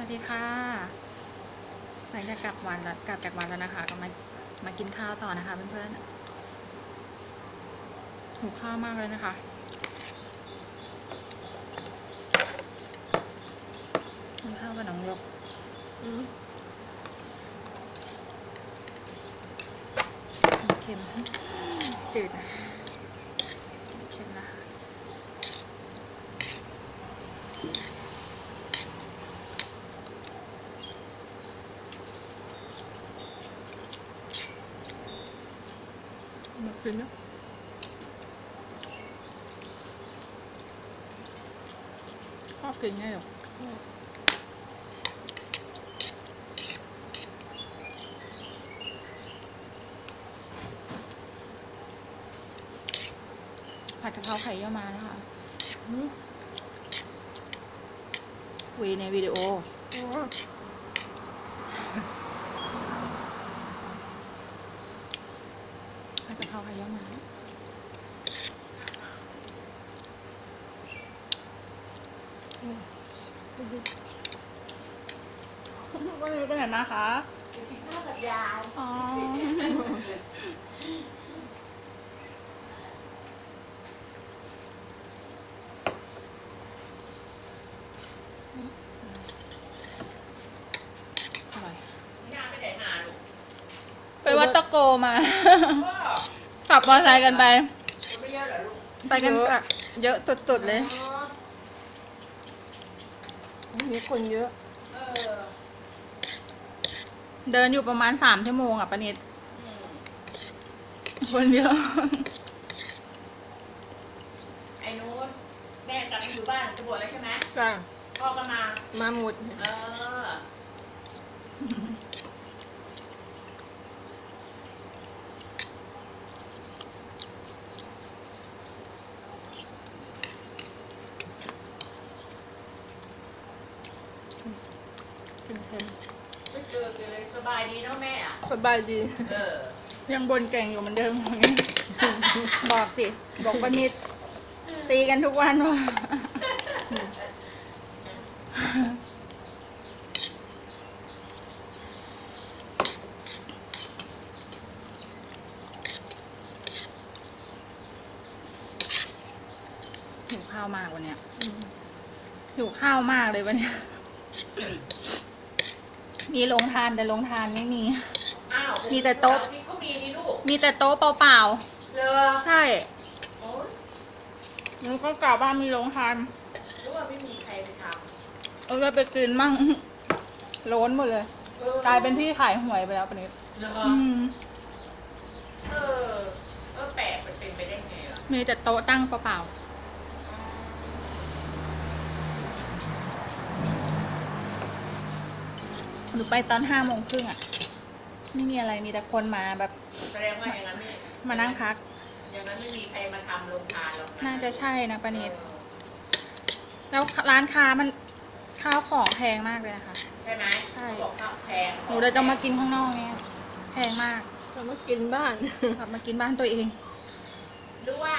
วัสดีค่ะหลังจากกลับวันแล้วกลับจากวันแล้วนะคะ ก็มามากินข้าวต่อนะคะเพื่อนๆหิวข้าวมากเลยนะคะกินข้าวกับน้องยกเค็มจืดนะเค็มนะคะ มากินนะ ชอบกินไงหรอผัดกะเพราไข่เยี่ยวมานะคะคุยในวิดีโอ ผัดกะเพราไข่เยี่ยวมา วันนี้ไปไหนนะคะข้าวกับยายอ๋ออร่อยยายไปไหนมาลูกไปวัดตะโกมา ขับมอเตอร์ไซค์กันไปไม่เยอะเหรอลูกไปกันเยอะตุดๆเลย อ๋อมีคนเยอะ เออเดินอยู่ประมาณสามชั่วโมงอะปานิดอืมคนเยอะ ไอ้นู้นแม่กลับมาอยู่บ้านจะบวชแล้วใช่ไหมจ้าพ่อก็มามาหมด เออ เค็ม ไม่เจอกันเลยสบาย ดีเนาะแม่อะสบายดี เออๆยังบนเก่งอยู่เหมือนเดิม บอกสิ บอกปานิด ตีกันทุกวันว่าหิวข้าวมากวันเนี้ยหิวข้าวมากเลยวันเนี้ย มีโรงทานแต่โรงทานไม่มี อ้าวมีแต่โต๊ะ ที่เขามีนี่ลูกมีแต่โต๊ะเปล่าเรือๆ ใช่โอ้ยหนูก็กล่าวว่ามีโรงทานหรือว่าไม่มีใครไปทเอาเลยไปกินมั่ง โล้นหมดเลยำออกลายเป็นที่ขายหวยไปแล้วปะนิดเรืออืม เออเออแปลกมันเป็นไปได้ไงอะมีแต่โต๊ะตั้งเปล่าๆ หนูไปตอนห้าโมงครึ่งอะ ไม่มีอะไรมีแต่คนมาแบบแสดงว่าอย่างนั้นไม่มานั่งพัก อย่างนั้นไม่มีใครมาทำโรงทานหรอกนะน่าจะใช่นะปานิดเออแล้วร้านค้ามันข้าวของแพงมากเลยนะคะ ใช่ไหมใช่เขาบอกข้าวแพงหนูเลยจะมากินข้างนอกเนี่ยแพงมากเรามากินบ้านกลับมากินบ้านตัวเอง หรือว่า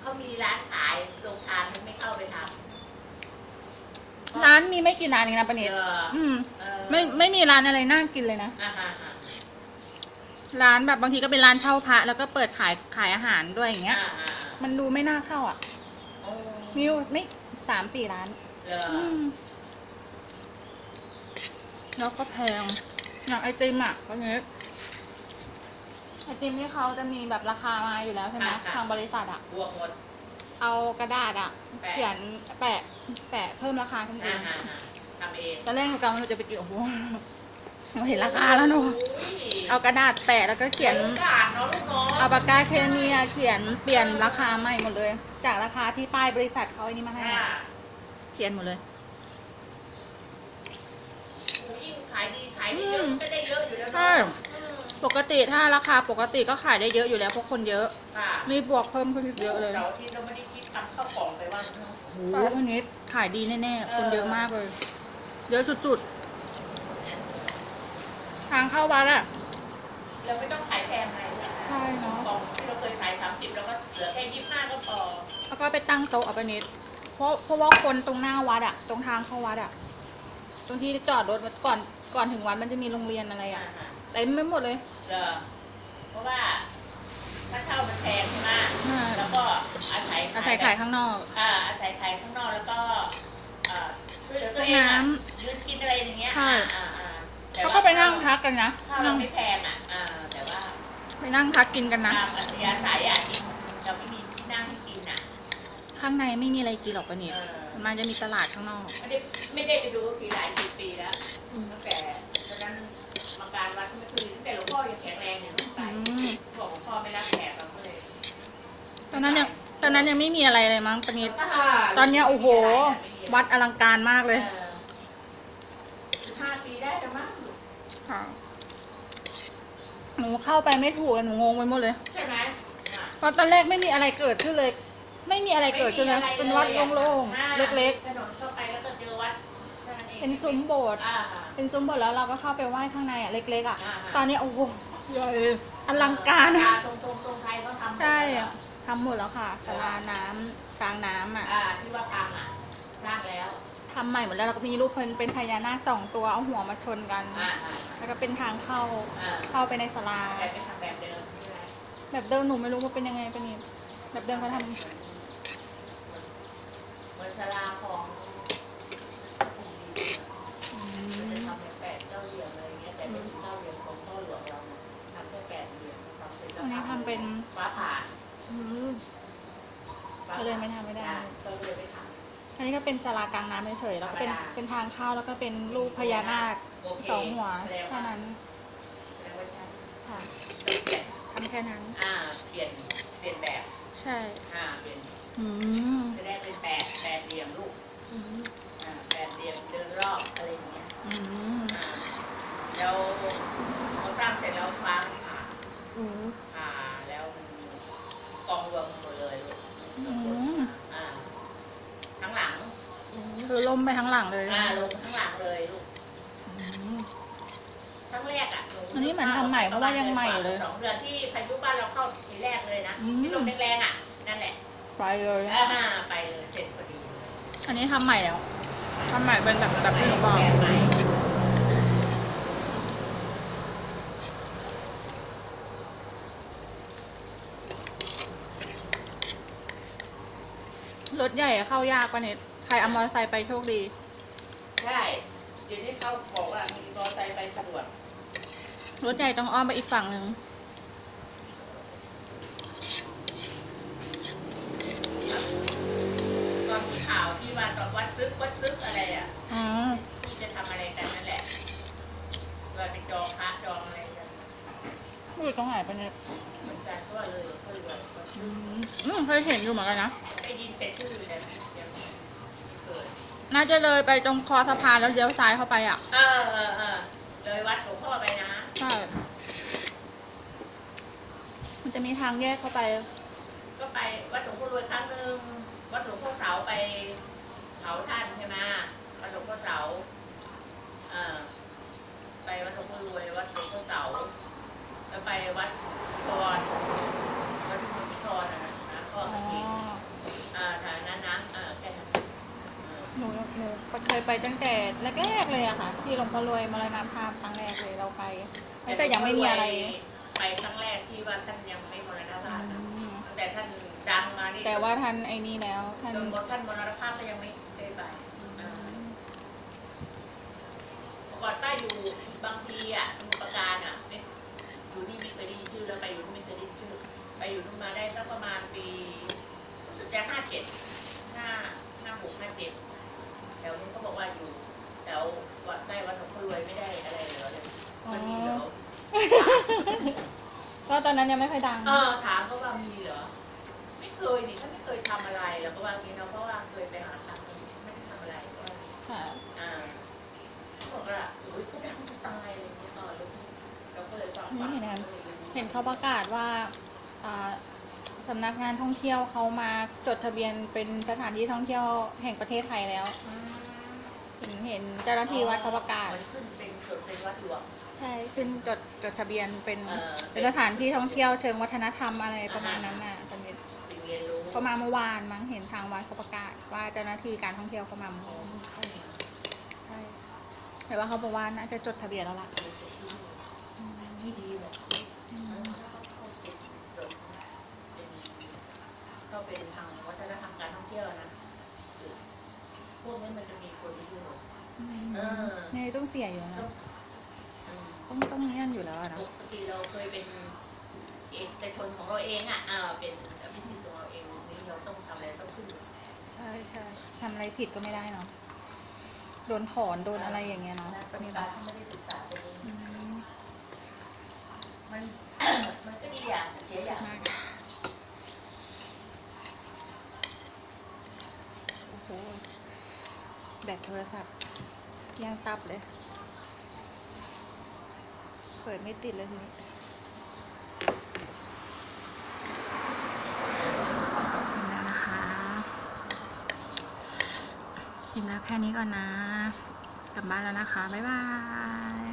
เขามีร้านขายโรงทานมันไม่เข้าไปทำ ร้านมีไม่กี่ร้านเองนะปานิดเอออืม เออไม่ไม่มีร้านอะไรน่ากินเลยนะ อ่าฮะฮะร้านแบบบางทีก็เป็นร้านเช่าพระแล้วก็เปิดขายขายอาหารด้วยอย่างเงี้ย อ่าอ่ามันดูไม่น่าเข้าอะ โอ้มีอยู่ไม่สามสี่ร้านเอออืม แล้วก็แพง อย่างไอติมอะตอนนี้ไอติมที่เขาจะมีแบบราคามาอยู่แล้วใช่ไหมทางบริษัทอะ บวกหมด เอากระดาษอะ แปะ เขียนแปะ แปะเพิ่มราคาขึ้นเออ่างฮะฮะทำเองตอนแรกหนูกำลังจะไปกินโอ้โหหนูเห็นราคาแล้วหนูโยเอากระดาษแปะแล้วก็เขียนโอกาสเนาะลูกเนาะเอาปากกาเคมีอะเขียนเปลี่ยนราคาใหม่หมดเลย จากราคาที่ป้ายบริษัทเขาไอ้นี่มาให้อ่าอะเขียนหมดเลย โอ้ยิ่งขายดีขายดีเยอะมันก็ได้เยอะอยู่แล้วเนาะใช่อืม ปกติถ้าราคาปกติก็ขายได้เยอะอยู่แล้วเพราะคนเยอะ ค่ะมีบวกเพิ่มขึ้นอีกเยอะเลยเสาร์อาที่เราไม่ได้คิดทำข้าวกล่องไปว่าเนาะโอ้โหวันนี้ขายดีแน่ๆ คนเยอะมากเลย เยอะสุดๆ ทางเข้าวัดอะเราไม่ต้องขายแพงอะไรเลยใช่เนาะกล่องที่เราเคยขายสามสิบเราก็เหลือแค่ยี่สิบห้าก็พอแล้วก็ไปตั้งโต๊ะเอาไปนิด เพราะเพราะว่าคนตรงหน้าวัดอะตรงทางเข้าวัดอะบางทีจอดรถก่อนก่อนถึงวัดมันจะมีโรงเรียนอะไรอ่าอะฮะ เต็มไปหมดเลย เหรอเพราะว่าถ้าเช่ามันแพงใช่ไหมอ่าแล้วก็อาศัยอาศัยขายข้างนอก อ่าอาศัยขายข้างนอกแล้วก็เอ่อช่วยเหลือตัวเองน้อะยืนกินอะไรอย่างเงี้ยใช่ อ่าอ่าอ่าแต่เขาว่ก็ไปนั่งพักกันนะข้าวนั่เรางไม่แพงอะอ่าแต่ว่าไปนั่งพักกินกันนะ ตามอัธยาศัยอะที่เราไม่มีที่นั่งให้กินอะข้างในไม่มีอะไรกินหรอกปะเนี่ยเออมันจะมีตลาดข้างนอก ไม่ได้ไม่ได้ไปดูทีหลายสิบปีแล้ว อนนั้นยังตอนนั้นยังไม่มีอะไรเลยมั้งปะนิดอ่าตอนเนี้ยโอ้โห วัดอลังการมากเลยสิบห้าปีได้แล้วมั้งค่ะหนูเข้าไปไม่ถูกเลยหนูงงไปหมดเลยใช่ไหมอะเพราะตอนแรกไม่มีอะไรเกิดขึ้นเลย ไม่มีอะไรเกิดขึ้นเลยไม่มีอะไรเป็นวัดยอะโล่งอ่าๆเล็กถนนเข้าไปแล้วก็เจอวัดแค่นั้นองๆเป็นซุ้มโบสถ์อ่าเป็นซุ้มโบสถ์แล้วเราก็เข้าไปไหว้ข้างในอะเล็กๆอะอ่าตอนนี้โอ้โหใหญ่อลังการอ่ตรงตรงตรงไทยเขาทำหมดใช่แล้วอะ ทำหมดแล้วค่ะศาลาน้ำกลางน้ำอะอ่าที่ว่าพังอะสร้างแล้ว ทำใหม่หมดแล้วเราก็มีรูปเป็นเป็นพญานาคสองตัวเอาหัวมาชนกัน อ่าอ่าแล้วก็เป็นทางเข้าอ่าเข้าไปในศาลาแต่ไปทำแบบเดิมใช่ไหมแบบเดิมหนูไม่รู้ว่าเป็นยังไงเป็นยังไงแบบเดิมเขาทเหมือนศาลาของมันจะทำเป็นแปดเก้าเหลี่ยมอะไรเงี้ยแต่เป็นเก้าเหลี่ยมของพ่อหลวงเราเนี่ยทำแค่แปดเหลี่ยมทำเป็นำอันนี้ทำเป็นฟ้าผ่าอืม ก็เลยไม่ทำไม่ได้ ก็เลยไม่ทอันนี้ก็เป็นศาลากลางน้ำเฉยๆแล้วก็เป็นธรรมดา เป็นทางเข้าแล้วก็เป็นรูปพญานาคำโอเคสองหัวแสดงแค่นั้นแสดงว่าใช่ค่ะเปลี่ยนทำแค่นั้น อ่า เปลี่ยน เปลี่ยนแบบ ใช่ อ่า เปลี่ยน อืมจะได้เป็นแปดแปดเหลี่ยมลูก อืมอ่า แปดเหลี่ยมเดินรอบอะไรอย่างเงี้ย อืมอ่า แล้วพอสร้างเสร็จแล้วฟ้ามันผ่าอืมผ่าแล้วมัน กองรวมหมดเลยลูกอืมอ่าทั้งหลังคือล่มไปทั้งหลังเลยอ่าลงทั้งหลังเลยลูกอืมทั้งแรกอะหอันนี้เหมือนทำใหม่เพราะว่ายังใหม่เลยสองเดือนที่พายุบ้านเราเข้าทีแรกเลยนะอืมที่ลมแรงๆอะนั่นแหละ ไปเลยอ่าไปเลยเสร็จพอดีเลยอันนี้ทำใหม่แล้วทำใหม่เป็นแบบแบบที่หนูบอก แบบใหม่ รถใหญ่อะเข้ายากปะเนี่ยใครเอามอเตอร์ไซค์ไปโชคดี ใช่เดี๋ยวนี้เขาบอกว่ามีมอเตอร์ไซค์ไปสะดวกรถใหญ่ต้องอ้อมไปอีกฝั่งหนึ่งตอนที่ข่าวที่ว่าตอนวัดซึกวัดซึกอะไรอะ อ๋อ ที่จะทำอะไรกันนั่นแหละว่าไปจองพระจองอะไร กันอยู่ตรงไหนปะเนี่ยเหมือนกันเพราะว่าเลยหลวงพ่อรวยวัดอืซึกมอืมเคยเห็นอยู่เหมือนกันนะได้ยินแต่ชื่อแต่ยังไม่เคยน่าจะเลยไปตรงคอสะพานแล้วเลี้ยวซ้ายเข้าไปอะ เออเออเออเลยวัดหลวงพ่อไปนะใช่ มันจะมีทางแยกเข้าไป ก็ไปวัดหลวงพ่อรวยครั้งหนึ่งวัดหลวงพ่อเสาไปเผาท่านใช่ไหมวัดหลวงพ่อเสาเออไปวัดหลวงพ่อรวยวัดหลวงพ่อเสา แล้วไปวัดทอนวัดหลวงพ่อทอนนะนะพ่ออ๋สอถิตอ่าทางนั้นนะเออแค่นั้นเออหนูหนูเคยไปตั้งแต่แรกๆเลยอะค่ะ ที่หลวงพ่อรวยมรณภาพครั้งแรกเลยเราไปตั้งแต่ยังไม่มีอะไร ไปครั้งแรกที่ว่าท่านยังไม่มรณภาพนะอืมตั้งแต่ท่านดังมานี่แต่ว่าท่านไอ้นี่แล้วท่านจนหมดท่านมรณภาพก็ยังไม่เคยไปอ่าเมื่อก่อนป้าอยู่บางทีอะสมุทรปราการ ประมาณปีรู้สึกจะห้าเจ็ดห้าห้าหกห้าเจ็ดแถวนู้นเขาบอกว่าอยู่แถววัดใกล้วัดหลวงพ่อรวยไม่ได้อะไรเหรอเลยมันมีเหรอก็ตอนนั้นยังไม่ค่อยดัง เออถามเขาว่ามีเหรอ ไม่เคยนี่ท่านไม่เคยทำอะไรแล้วก็ว่างี้เนาะเพราะว่าเคยไปหาท่านไม่ได้ทำอะไรก็ว่าค่ะ อ่าเขาบอกว่าโอ้ยเขาดังจะตายอะไรเงี้ยเออแล้วเราก็เลยฟังฟังนี่เห็นไหมเห็นเขาประกาศว่าอ่า สำนักงานท่องเที่ยวเขามาจดทะเบียนเป็นสถานที่ท่องเที่ยวแห่งประเทศไทยแล้วอืมเห็นเห็นเจ้าหน้าที่วัดเขาประกาศมันขึ้นเป็นเกิดเป็นวัดหลวง ใช่ขึ้นจดจดทะเบียนเป็นเออ เป็นสถานที่ท่องเที่ยวเชิงวัฒนธรรมอะไรประมาณนั้นน่ะตอนนี้สิ่งเรียนรู้เขามาเมื่อวานมั้งเห็นทางวัดเขาประกาศ ว่าเจ้าหน้าที่การท่องเที่ยวเขามาเมื่อวานใช่แต่ว่าเขาบอกว่าน่าจะจดทะเบียนแล้วล่ะที่ดีเลย อืม ก็เป็นทางวัฒนธรรมการท่องเที่ยวนะพวกนี้มันจะมีคนที่อยู่เออเนี่ยต้องเสียอยู่ต้นะองต้องต้องเนี่ยอยู่แล้วอะปนะกติเราเคยเป็นเอกชนของเราเองอะเออเป็นอภิสิทธิ์ของเราเองนี่เราต้องทำอะไรต้องขึ้นใช่ใช่ทำอะไรผิดก็ไม่ได้เนาะโดนถอนโดนอะไรอย่างเงี้ยเนาะปฏินี่บัเนาะติไม่ได้ศึกษาตัวเองอืมมันมันก็ดีอย่างเสียอย่าง มาก โหแบตโทรศัพท์ยังตับเลย เปิดไม่ติดเลยทีนี้กินแล้วนะคะกินแล้วแค่นี้ก่อนนะ กลับบ้านแล้วนะคะ บ๊ายบาย